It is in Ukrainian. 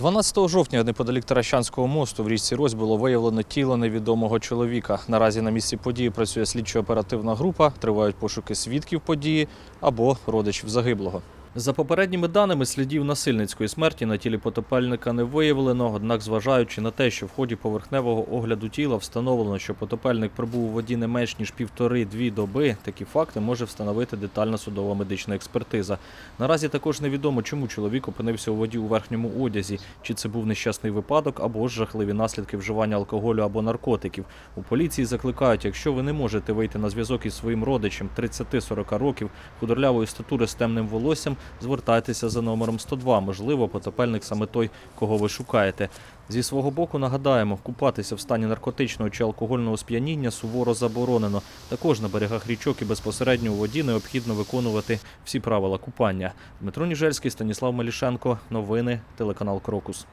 12 жовтня неподалік Таращанського мосту в річці Рось було виявлено тіло невідомого чоловіка. Наразі на місці події працює слідчо-оперативна група, тривають пошуки свідків події або родичів загиблого. За попередніми даними, слідів насильницької смерті на тілі потопельника не виявлено. Однак, зважаючи на те, що в ході поверхневого огляду тіла встановлено, що потопельник пробув у воді не менш ніж півтори-дві доби, такі факти може встановити детальна судова медична експертиза. Наразі також невідомо, чому чоловік опинився у воді у верхньому одязі, чи це був нещасний випадок, або ж жахливі наслідки вживання алкоголю або наркотиків. У поліції закликають, якщо ви не можете вийти на зв'язок із своїм родичем 30-40 років, худорлявої статури з темним волоссям, звертайтеся за номером 102. Можливо, потопельник саме той, кого ви шукаєте. Зі свого боку нагадаємо, купатися в стані наркотичного чи алкогольного сп'яніння суворо заборонено. Також на берегах річок і безпосередньо у воді необхідно виконувати всі правила купання. Дмитро Ніжельський, Станіслав Мелішенко. Новини, телеканал Крокус.